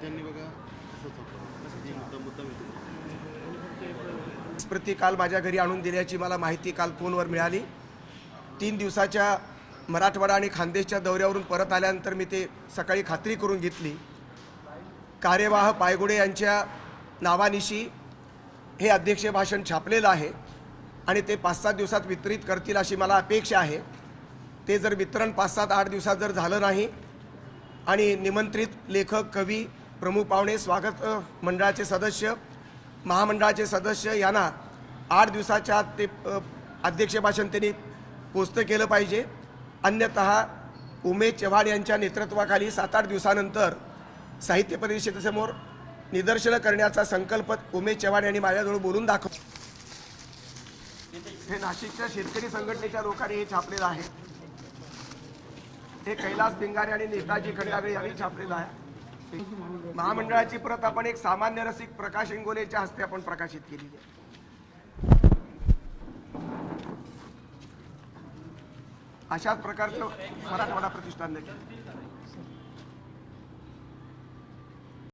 त्यांनी बघा काल माझ्या घरी आणून दिल्याची मला माहिती काल फोनवर मिळाली. तीन दिवसाच्या मराठवाडा आणि खानदेशच्या दौऱ्यावरून परत आल्यानंतर मी ते सकाळी खात्री करून घेतली. कार्यवाह पायगुडे यांच्या नावानिशी हे अध्यक्ष भाषण छापलेलं आहे आणि ते पाच सात दिवसात वितरित करतील अशी मला अपेक्षा आहे. ते जर वितरण पाच सात आठ दिवसात जर झालं नाही आणि निमंत्रित लेखक कवी प्रमुख पाहुणे स्वागत मंडळाचे सदस्य महामंडळाचे सदस्य यांना आठ दिवसाच्या आत ते अध्यक्ष भाषण त्यांनी पोचतं केलं पाहिजे. अन्यतः उमेश चव्हाण यांच्या नेतृत्वाखाली सात आठ दिवसानंतर साहित्य परिषदेसमोर निदर्शनं करण्याचा संकल्प उमेश चव्हाण यांनी माझ्याजवळ बोलून दाखव हे नाशिकच्या शेतकरी संघटनेच्या लोकांनी हे छापलेलं आहे. हे कैलास भिंगारे आणि नेताजी खंडागळे यांनी छापलेलं आहे. महामंडळाची प्रत आपण एक सामान्य रसिक प्रकाश इंगोलेच्या हस्ते आपण प्रकाशित केली आहे. अशाच प्रकारचं मराठवाडा प्रतिष्ठान देखील.